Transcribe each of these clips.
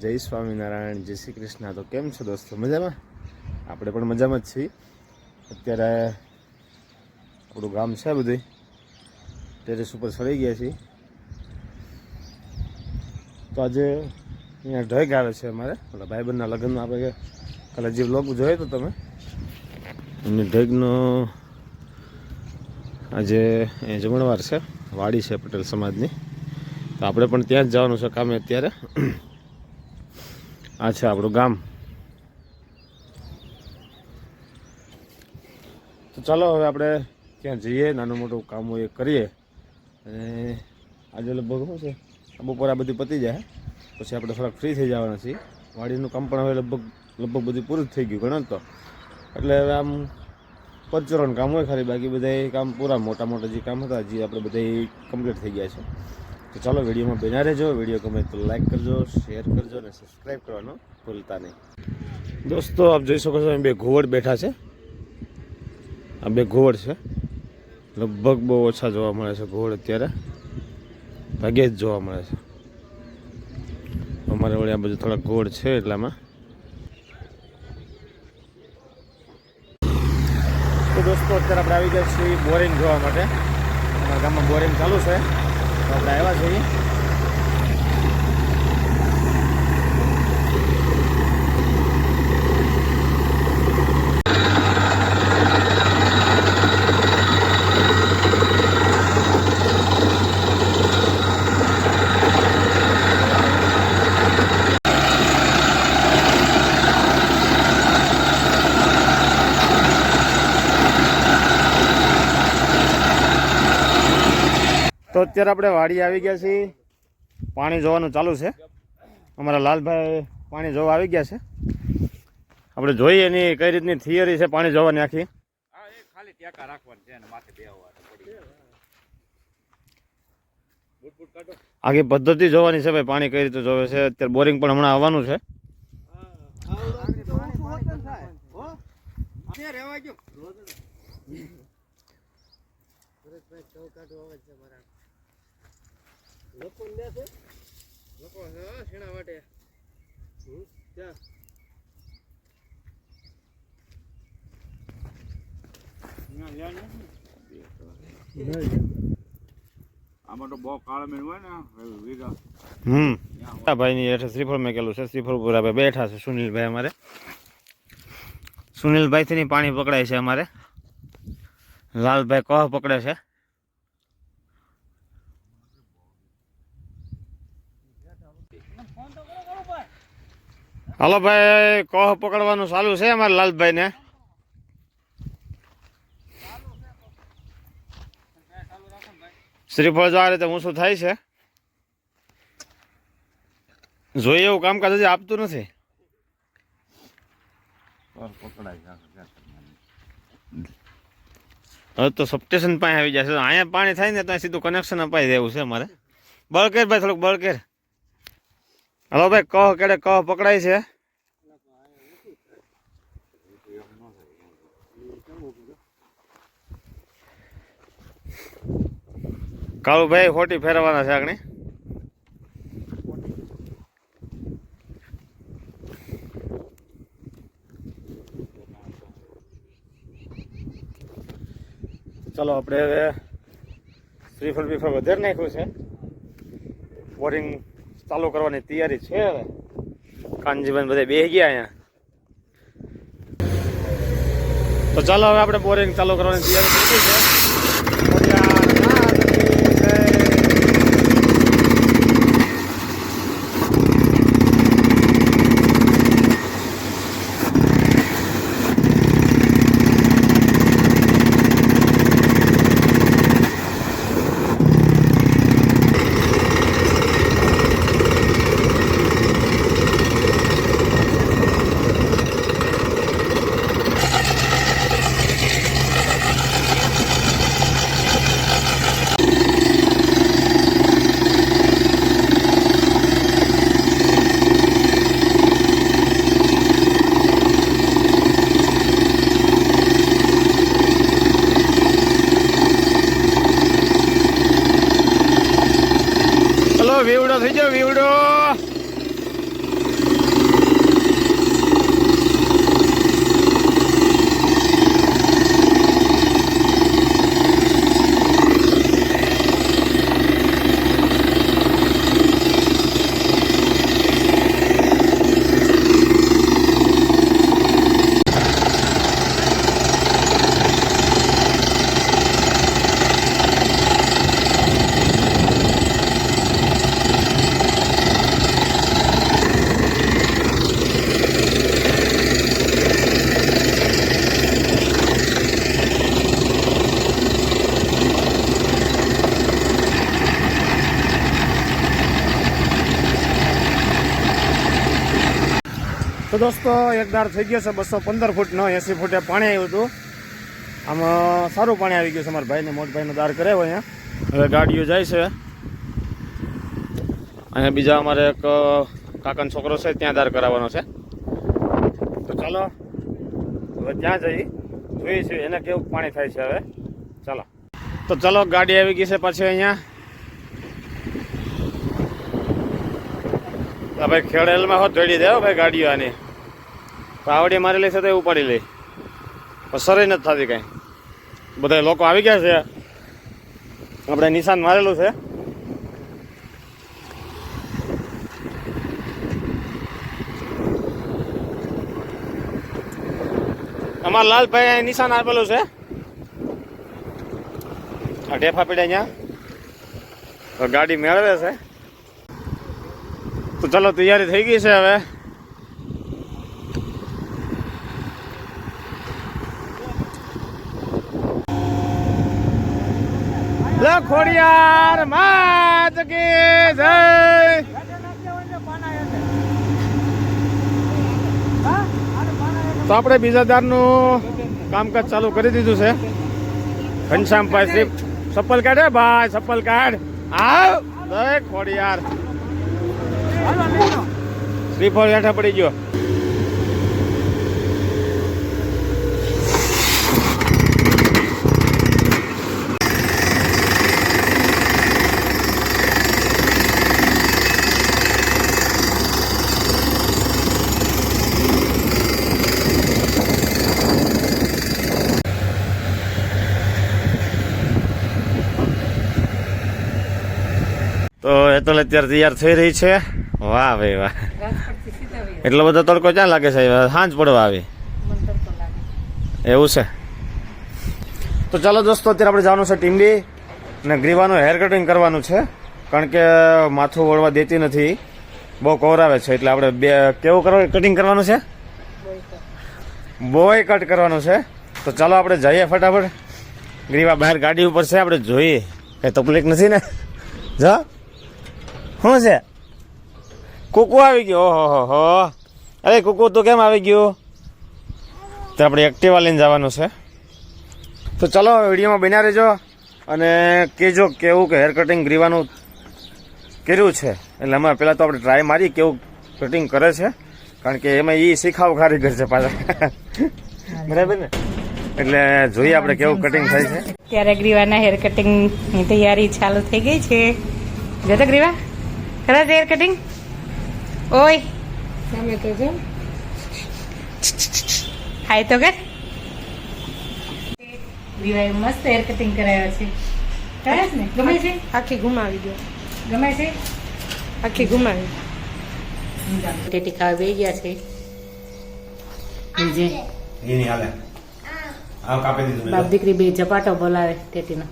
જય સ્વામિનારાયણ, જય શ્રી કૃષ્ણ. તો કેમ છો દોસ્તો? મજામાં? આપણે પણ મજામાં જ છીએ. અત્યારે આપણું ગામ છે બધું ટેરેસ ઉપર ચડી ગયા છીએ. તો આજે અહીંયા ઢગ આવે છે અમારે. પેલા ભાઈબંધના લગ્નમાં આપણે કાલે જે બ્લોગ જોયો તો તમે? એમની ઢગનો આજે જમણવાર છે. વાડી છે પટેલ સમાજની. તો આપણે પણ ત્યાં જ જવાનું છે કામે અત્યારે. આ છે આપણું ગામ. તો ચાલો, હવે આપણે ત્યાં જઈએ નાનું મોટું કામ હોય એ કરીએ. અને આજે લગભગ શું છે? બપોર આ બધું પતી જાય. પછી આપણે થોડાક ફ્રી થઈ જવાના છીએ. વાડીનું કામ પણ હવે લગભગ લગભગ બધું પૂરું જ થઈ ગયું ઘણું તો. એટલે હવે આમ પરચોરણ કામ હોય ખાલી, બાકી બધા કામ પૂરા મોટા મોટા જે કામ હતા, જે આપણે બધા કમ્પ્લીટ થઈ ગયા છે. તો ચાલો વિડીયોમાં બેના રહેજો. વીડિયો ગમે તો લાઈક કરજો શેર કરજો અને સબસ્ક્રાઈબ કરવાનું ભૂલતા નહીં. દોસ્તો, આપ જોઈ શકો છો બે ઘોવડ બેઠા છે. આ બે ઘોવડ છે. લગભગ બહુ ઓછા જોવા મળે છે ઘોવડ અત્યારે. ભાગ્યે જ જોવા મળે છે. અમારે વળી આ બધું થોડાક ઘોવડ છે એટલામાં. દોસ્તો, અત્યારે આપણે આવી ગયા છીએ બોરિંગ જોવા માટે. અમારા ગામમાં બોરિંગ ચાલુ છે. આપણે આવ્યા છીએ. તો અત્યારે આપણે વાડી આવી ગયા છીએ. પાણી જોવાનું ચાલુ છે. અમારા લાલભાઈ પાણી જોવા આવી ગયા છે. આપણે જોઈએ એની કઈ રીતની થિયરી છે પાણી જોવાની આખી. હા એ ખાલી ટેકા રાખવાનું છે અને માથે બેહવાનું પડી બુટ બુટ કાઢો. આખી પદ્ધતિ જોવાની છે ભાઈ પાણી કઈ રીતે જોવે છે. અત્યારે બોરિંગ પણ હમણાં આવવાનું છે. આમાં તો બહુ કાળા મેળ હોય ને વીઘા. હમ. ભાઈની હેઠળ શ્રીફળ મેકેલું છે. શ્રીફળ આપણે બેઠા છે સુનિલભાઈ અમારે. સુનિલભાઈથી પાણી પકડાય છે અમારે. લાલભાઈ કહ પકડે છે? હાલો ભાઈ, કહ પકડવાનું ચાલુ છે અમારે લાલભાઈ ને શ્રીફળ જો આ રીતે ઊંચું થાય છે. જોઈએ એવું કામકાજ હજી આપતું નથી. હવે તો સબસ્ટેશન પાસે આવી જશે અહીંયા પાણી થાય ને ત્યાં સીધું કનેક્શન અપાઈ દેવું છે અમારે. બળકેર ભાઈ થોડુંક બળકેર. હલો ભાઈ, કહ કેડે, કહ, પકડાય છે? કાળુભાઈ ખોટી ફેરવાના છે આગળ. ચાલો, આપણે હવે શ્રીફળ બીફળ વધારે નાખ્યું છે. બોરિંગ ચાલુ કરવાની તૈયારી છે. હવે કાનજીભાઈ બધા બે ગયા અહીંયા. તો ચાલો હવે આપણે બોરિંગ ચાલુ કરવાની તૈયારી કરી છે વીવડો થઈ ગયો વીવડો. દોસ્તો, એક દાર થઈ ગયો છે બસો પંદર ફૂટનો, એસી ફૂટે પાણી આવ્યું હતું. આમાં સારું પાણી આવી ગયું છે મારા ભાઈને મોટભાઈનો દાર કરાવ્યો અહીંયા. હવે ગાડીઓ જાય છે. અહીંયા બીજા અમારે એક કાકાનો છોકરો છે, ત્યાં દાર કરાવવાનો છે. તો ચાલો, હવે ત્યાં જઈ, જોઈએ છીએ એને કેવું પાણી થાય છે હવે. ચાલો. તો ચાલો, ગાડી આવી ગઈ છે પાછી અહીંયા. ભાઈ ખેડેલમાં હોત જોડી દે ભાઈ ગાડીઓ આની. પાવડી મારી લેશે તો એ ઉપાડી લે. સરે નથી થતી કાંઈ. બધા લોકો આવી ગયા છે. આપણે નિશાન મારેલું છે. અમારા લાલભાઈ નિશાન આપેલું છે. આ ટેફા પીડે અહીંયા. ગાડી મેળવે છે. તો ચલો, તૈયારી થઈ ગઈ છે હવે. લે ખોડિયાર માત કી જય. તો આપણે બીજા દારનું કામકાજ ચાલુ કરી દીધું છે. ઘનશ્યામભાઈ શ્રી, ચપ્પલ કાઢે? ભાઈ, ચપ્પલ કાઢ. આવ જય ખોડિયાર શ્રીફળ હેઠા પડી ગયો. તો અત્યારે તૈયાર થઈ રહી છે. વાહ ભાઈ વાહ. એટલો બધો તડકો ક્યાં લાગે છે? સાંજ પડવા આવી. એવું છે. તો ચાલો દોસ્તો અત્યારે આપણે જવાનું છે ટીમડી ને ગ્રીવાનું હેર કટિંગ કરવાનું છે. કારણ કે માથું વળવા દેતી નથી. બહુ કોવરાવે છે. એટલે આપણે બે કેવું કરવા કટિંગ કરવાનું છે? બોય કટ કરવાનું છે. તો ચાલો આપણે જઈએ ફટાફટ. ગ્રીવા બહાર ગાડી ઉપર છે. આપણે જોઈએ. કઈ તકલીફ નથી ને? જા. શું છે કુકુ આવી ગયો. ઓહો, હો અરે, કુકુ, તું કેમ આવી ગયું? તો આપણે એક્ટિવા લઈને જવાનું છે. તો ચલો વિડીયોમાં બન્યા રહેજો અને કહેજો કેવું કે હેર કટિંગ ગ્રીવાનું કર્યું છે. એટલે અમે પહેલાં તો આપણે ટ્રાય મારી કેવું કટિંગ કરે છે. કારણ કે એમાં એ શીખાવ કારીગર છે પાછા. બરાબર ને? એટલે જોઈએ આપણે કેવું કટિંગ થાય છે. ત્યારે ગ્રીવાના હેર કટિંગની તૈયારી ચાલુ થઈ ગઈ છે. જતો ગ્રીવા. કરે છે હેર કટિંગ ઓય તમે તો જો હાય તો કર ગ્રીવાએ મસ્ત હેર કટિંગ કરાવ્યો છે કરે છે ને ગમે છે આખી ઘુમાવી દો ગમે છે આખી ઘુમાવી ટેટી ખાવા બેસી ગયા છે જે એની હાલે આ કાપી દીધું બાપ દીકરી બે ઝપાટો બોલાવે ટેટીનો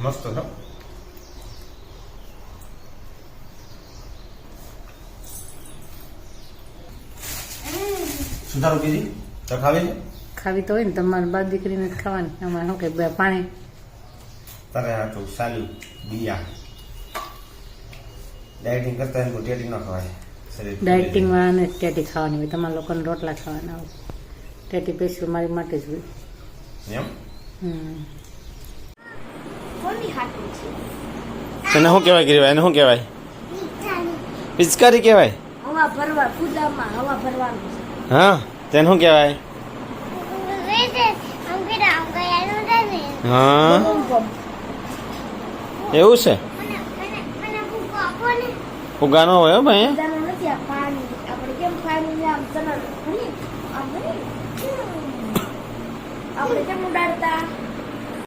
મસ્ત છો સુધારો કીધી? તો ખાવી છે? ખાવી તો હોય ને તમારે બાદ દીકરીને જ ખાવાની. અમારે શું કે પાણી. તારે આ તો સાલી બિયા. ડાયટિંગ કરતા હોય ટેટી ન ખવાય. શરીર ડાયટિંગ વાળાને જ ટેટી ખાવાની હોય. તમારા લોકોને રોટલા ખાવાના હોય. ટેટી સ્પેશિયલ મારી માટે જ હોય. એમ? હમ. એને શું કહેવાય ગીરીભાઈ એને શું કહેવાય? પિચકારી કહેવાય? હવા ભરવા ફૂદામાં હવા ભરવાનું હા? તેને શું કહેવાય? હા? એવું છે? કોને હોય ભાઈ. આપણે કેમ ઉડાડતા?